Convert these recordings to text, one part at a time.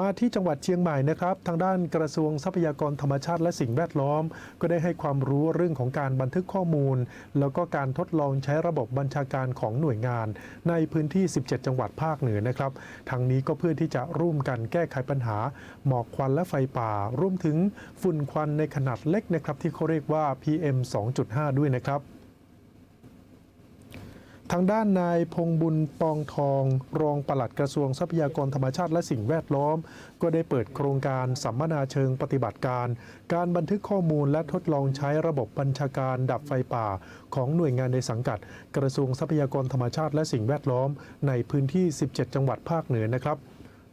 มาที่จังหวัดเชียงใหม่นะครับ ทางด้านกระทรวงทรัพยากรธรรมชาติและสิ่งแวดล้อม ก็ได้ให้ความรู้เรื่องของการบันทึกข้อมูล แล้วก็การทดลองใช้ระบบบัญชาการของหน่วยงาน ในพื้นที่ 17 จังหวัดภาคเหนือนะครับ ทางนี้ก็เพื่อที่จะร่วมกันแก้ไขปัญหา หมอกควันและไฟป่ารวมถึงฝุ่นควันในขนาดเล็กนะครับที่เขาเรียกว่า PM 2.5 ด้วยนะครับ ทางด้านนายพงบุญปองทอง รองปลัดกระทรวงทรัพยากรธรรมชาติและสิ่งแวดล้อม ก็ได้เปิดโครงการสัมมนาเชิงปฏิบัติการ การบันทึกข้อมูลและทดลองใช้ระบบบัญชาการดับไฟป่า ของหน่วยงานในสังกัด กระทรวงทรัพยากรธรรมชาติและสิ่งแวดล้อม ในพื้นที่ 17 จังหวัดภาคเหนือนะครับ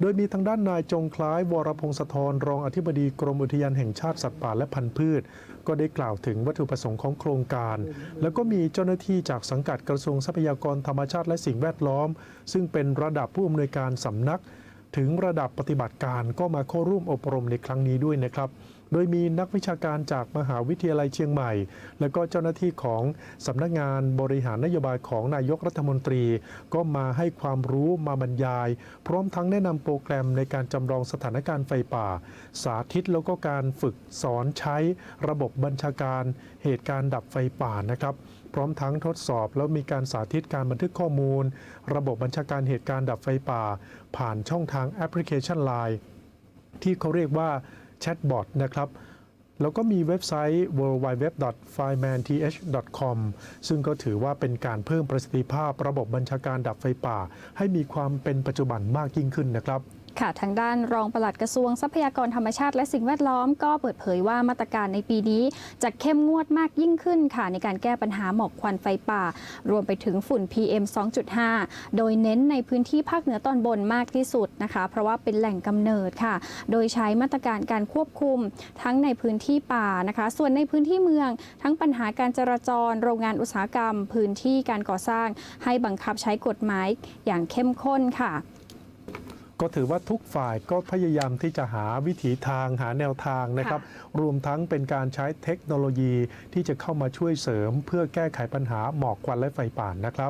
โดยมีทางด้านนายจงคล้ายวรพงศธรรองอธิบดีกรมอุทยานแห่งชาติสัตว์ป่าและพันธุ์พืช ก็ได้กล่าวถึงวัตถุประสงค์ของโครงการ แล้วก็มีเจ้าหน้าที่จากสังกัดกระทรวงทรัพยากรธรรมชาติและสิ่งแวดล้อม ซึ่งเป็นระดับผู้อำนวยการสำนัก ถึงระดับปฏิบัติการก็มาเข้าร่วมอบรมในครั้งนี้ด้วยนะครับ โดยมีนักวิชาการจากมหาวิทยาลัยเชียงใหม่ และก็เจ้าหน้าที่ของสำนักงานบริหารนโยบายของนายกรัฐมนตรี ก็มาให้ความรู้มาบรรยาย พร้อมทั้งแนะนำโปรแกรมในการจำลองสถานการณ์ไฟป่า สาธิตแล้วก็การฝึกสอนใช้ระบบบัญชาการเหตุการณ์ดับไฟป่านะครับ พร้อมทั้งทดสอบแล้วมีการสาธิตการบันทึกข้อมูล ระบบบัญชาการเหตุการณ์ดับไฟป่า ผ่านช่องทางแอปพลิเคชัน Line ที่เขาเรียกว่า แชทบอทนะครับ แล้วก็มีเว็บไซต์ www.firemanth.com ซึ่งก็ถือว่าเป็นการเพิ่มประสิทธิภาพระบบบัญชาการดับไฟป่า ให้มีความเป็นปัจจุบันมากยิ่งขึ้นนะครับ ค่ะทางด้านรองปลัดกระทรวงทรัพยากรธรรมชาติและสิ่งแวดล้อม ก็เปิดเผยว่ามาตรการในปีนี้จะเข้มงวดมากยิ่งขึ้นค่ะในการแก้ปัญหาหมอกควันไฟป่า รวมไปถึงฝุ่น PM 2.5 โดยเน้นในพื้นที่ภาคเหนือตอนบนมากที่สุดนะคะ เพราะว่าเป็นแหล่งกำเนิดค่ะ โดยใช้มาตรการการควบคุมทั้งในพื้นที่ป่านะคะ ส่วนในพื้นที่เมือง ทั้งปัญหาการจราจร โรงงานอุตสาหกรรม พื้นที่การก่อสร้าง ให้บังคับใช้กฎหมายอย่างเข้มข้นค่ะ ก็ถือว่าทุกฝ่ายก็พยายามที่จะหาวิถีทางหาแนวทางนะครับ รวมทั้งเป็นการใช้เทคโนโลยีที่จะเข้ามาช่วยเสริม เพื่อแก้ไขปัญหาหมอกควันและไฟป่านะครับ